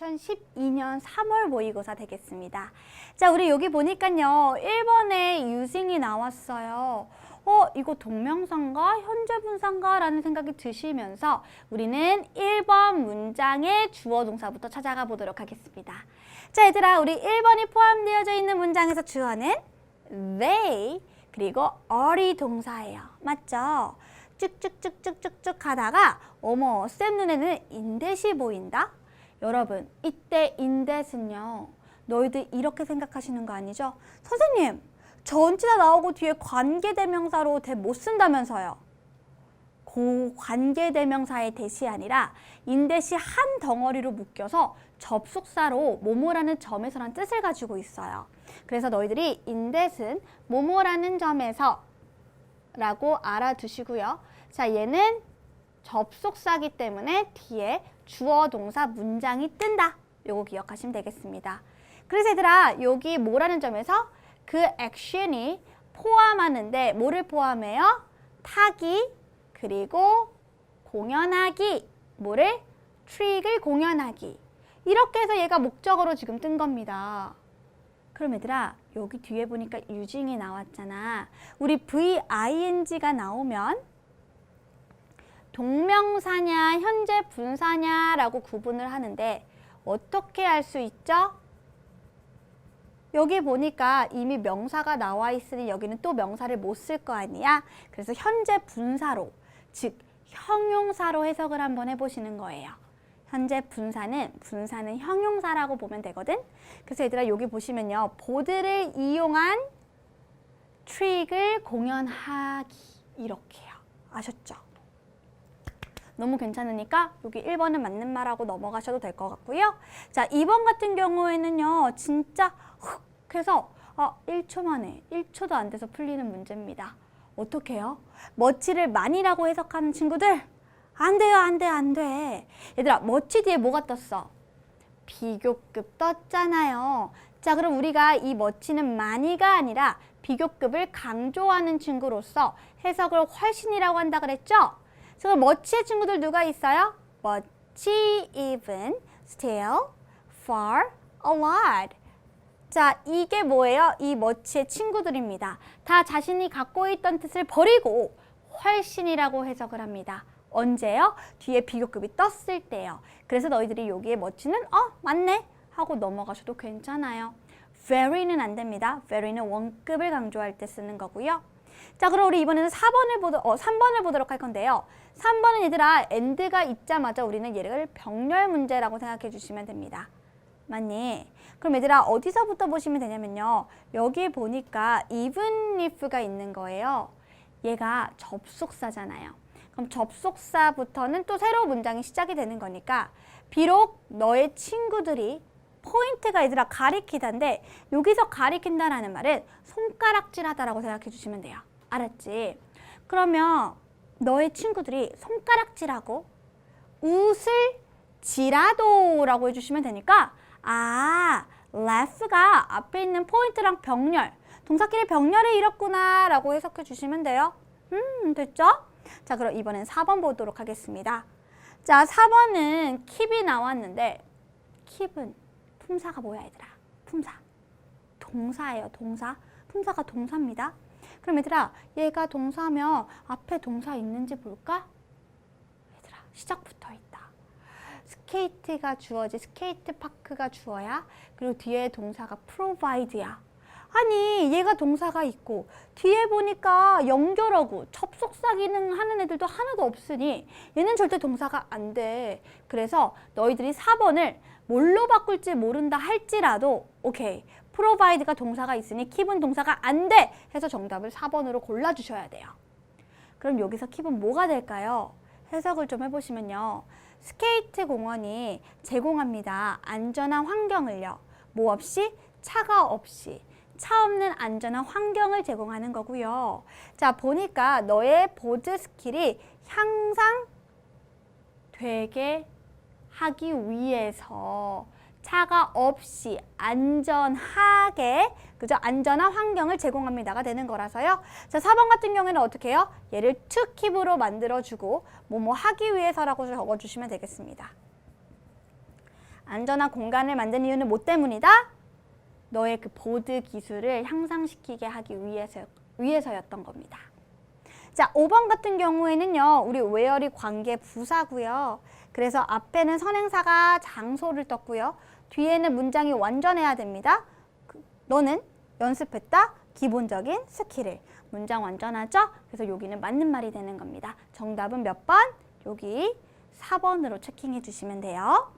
2012년 3월 모의고사 되겠습니다. 자, 우리 여기 보니까요. 1번에 using이 나왔어요. 어, 이거 동명사인가? 현재 분사인가? 라는 생각이 드시면서 우리는 1번 문장의 주어 동사부터 찾아가 보도록 하겠습니다. 자, 얘들아, 우리 1번이 포함되어져 있는 문장에서 주어는 they 그리고 are이 동사예요. 맞죠? 쭉쭉쭉쭉쭉쭉 가다가 어머, 쌤 눈에는 인댓이 보인다? 여러분, 이때 인댓은요. 너희들 이렇게 생각하시는 거 아니죠? 선생님, 전치사 나오고 뒤에 관계대명사로 대 못 쓴다면서요. 고 관계대명사의 대시 아니라 인댓이 한 덩어리로 묶여서 접속사로 모모라는 점에서란 뜻을 가지고 있어요. 그래서 너희들이 인댓은 모모라는 점에서 라고 알아두시고요. 자, 얘는 접속사기 때문에 뒤에 주어 동사 문장이 뜬다. 요거 기억하시면 되겠습니다. 그래서 얘들아, 여기 뭐라는 점에서 그 액션이 포함하는데 뭐를 포함해요? 타기 그리고 공연하기 뭐를 트릭을 공연하기 이렇게 해서 얘가 목적어로 지금 뜬 겁니다. 그럼 얘들아 여기 뒤에 보니까 using이 나왔잖아. 우리 VING가 나오면 동명사냐 현재 분사냐라고 구분을 하는데 어떻게 할수 있죠? 여기 보니까 이미 명사가 나와 있으니 여기는 또 명사를 못 쓸 거 아니야? 그래서 현재 분사로, 즉 형용사로 해석을 한번 해보시는 거예요. 현재 분사는 분사는 형용사라고 보면 되거든. 그래서 얘들아 여기 보시면요. 보드를 이용한 트릭을 공연하기 이렇게요. 아셨죠? 너무 괜찮으니까 여기 1번은 맞는 말하고 넘어가셔도 될 것 같고요. 자, 2번 같은 경우에는요. 진짜 훅 해서 아, 1초 만에 1초도 안 돼서 풀리는 문제입니다. 어떻게 해요? 멋지를 많이라고 해석하는 친구들 안 돼요, 안 돼, 안 돼. 얘들아, 멋지 뒤에 뭐가 떴어? 비교급 떴잖아요. 자, 그럼 우리가 이 멋지는 많이가 아니라 비교급을 강조하는 친구로서 해석을 훨씬이라고 한다 그랬죠? 그럼 멋지의 친구들 누가 있어요? 멋지, even, still, far, a lot. 자, 이게 뭐예요? 이 멋지의 친구들입니다. 다 자신이 갖고 있던 뜻을 버리고 훨씬이라고 해석을 합니다. 언제요? 뒤에 비교급이 떴을 때요. 그래서 너희들이 여기에 멋지는 어 맞네 하고 넘어가셔도 괜찮아요. very는 안 됩니다. very는 원급을 강조할 때 쓰는 거고요. 자, 그럼 우리 이번에는 4번을 보도 어 3번을 보도록 할 건데요. 3번은 얘들아 and가 있자마자 우리는 얘를 병렬 문제라고 생각해 주시면 됩니다. 맞니? 그럼 얘들아 어디서부터 보시면 되냐면요. 여기 보니까 even if가 있는 거예요. 얘가 접속사잖아요. 그럼 접속사부터는 또 새로운 문장이 시작이 되는 거니까 비록 너의 친구들이 포인트가 얘들아 가리키다인데 여기서 가리킨다라는 말은 손가락질하다라고 생각해 주시면 돼요. 알았지? 그러면 너의 친구들이 손가락질하고 웃을 지라도라고 해주시면 되니까 아 laugh가 앞에 있는 포인트랑 병렬 동사끼리 병렬을 이뤘구나 라고 해석해 주시면 돼요. 음 됐죠? 자 그럼 이번엔 4번 보도록 하겠습니다. 자 4번은 keep이 나왔는데 keep은 품사가 뭐야 얘들아? 품사. 동사예요 동사. 품사가 동사입니다. 그럼 얘들아 얘가 동사면 앞에 동사 있는지 볼까? 얘들아 시작부터 있다. 스케이트가 주어지 스케이트 파크가 주어야 그리고 뒤에 동사가 provide야. 아니 얘가 동사가 있고 뒤에 보니까 연결하고 접속사 기능 하는 애들도 하나도 없으니 얘는 절대 동사가 안 돼. 그래서 너희들이 4번을 뭘로 바꿀지 모른다 할지라도 오케이 provide가 동사가 있으니 keep은 동사가 안 돼 해서 정답을 4번으로 골라주셔야 돼요. 그럼 여기서 keep은 뭐가 될까요? 해석을 좀 해보시면요. 스케이트 공원이 제공합니다. 안전한 환경을요. 뭐 없이? 차가 없이. 차 없는 안전한 환경을 제공하는 거고요. 자, 보니까 너의 보드 스킬이 향상 되게 하기 위해서 차가 없이 안전하게 그죠? 안전한 환경을 제공합니다가 되는 거라서요. 자, 4번 같은 경우에는 어떻게 해요? 얘를 to keep으로 만들어 주고 뭐뭐 하기 위해서라고 적어 주시면 되겠습니다. 안전한 공간을 만든 이유는 뭐 때문이다? 너의 그 보드 기술을 향상시키게 하기 위해서, 위해서였던 겁니다. 자, 5번 같은 경우에는요, 우리 웨어리 관계 부사고요. 그래서 앞에는 선행사가 장소를 떴고요. 뒤에는 문장이 완전해야 됩니다. 그, 너는 연습했다? 기본적인 스킬을. 문장 완전하죠? 그래서 여기는 맞는 말이 되는 겁니다. 정답은 몇 번? 여기 4번으로 체킹해 주시면 돼요.